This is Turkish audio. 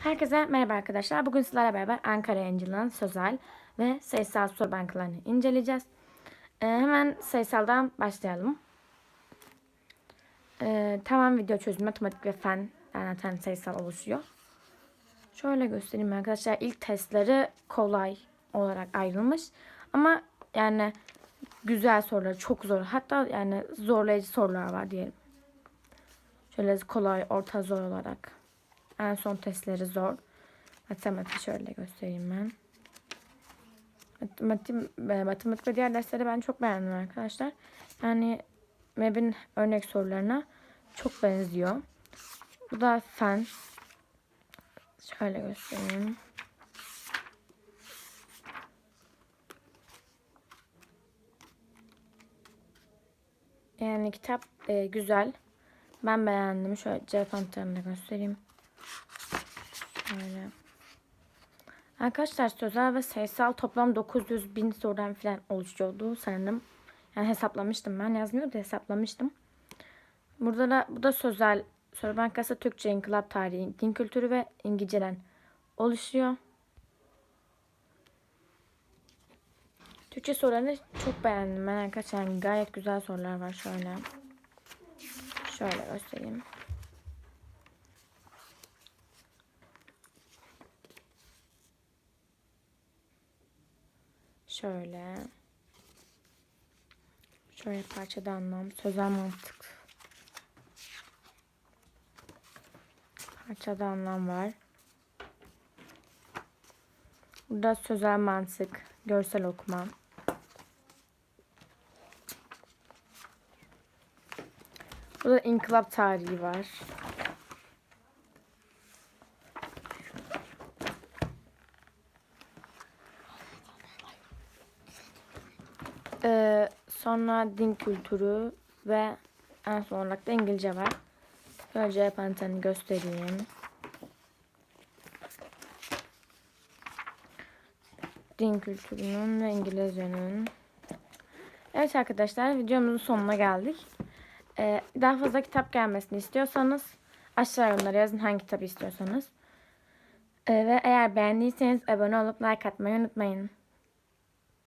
Herkese merhaba arkadaşlar. Bugün sizlerle beraber Ankara Angel'ın sözel ve sayısal soru bankalarını inceleyeceğiz. Ee, hemen sayısaldan başlayalım. Ee, tamam video çözüm, matematik ve fen zaten sayısal oluşuyor. Şöyle göstereyim arkadaşlar. İlk testleri kolay olarak ayrılmış. Ama yani güzel sorular, çok zor. Hatta yani zorlayıcı sorular var diyelim. Şöyle kolay, orta zor olarak. En son testleri zor. Matematik şöyle göstereyim ben. Matematik, matematik ve diğer dersleri ben çok beğendim arkadaşlar. Yani MEB'in örnek sorularına çok benziyor. Bu da fen. Şöyle göstereyim. Yani kitap e, güzel. Ben beğendim. Şöyle cevap anahtarını göstereyim. Şöyle. Arkadaşlar sözel ve sayısal toplam 900 bin sorudan falan oluşuyordu sanırım. Yani hesaplamıştım ben. Yazmıyordu hesaplamıştım. Burada da bu da sözel. Soru bankası Türkçe, inkılap tarihi, din kültürü ve İngilizceden oluşuyor. Türkçe sorularını çok beğendim ben arkadaşlar. Yani gayet güzel sorular var şöyle. Şöyle göstereyim. Şöyle. Şöyle parçada anlam. Sözel mantık. Parçada anlam var. Burada sözel mantık. Görsel okuma. Burada inkılap tarihi var. Ee, sonra din kültürü ve en son olarak da İngilizce var. Şöyle cevap anahtarını göstereyim. Din kültürünün ve İngilizcenin. Evet arkadaşlar videomuzun sonuna geldik. Ee, daha fazla kitap gelmesini istiyorsanız aşağı yorumlara yazın hangi kitabı istiyorsanız. Ee, ve eğer beğendiyseniz abone olup like atmayı unutmayın.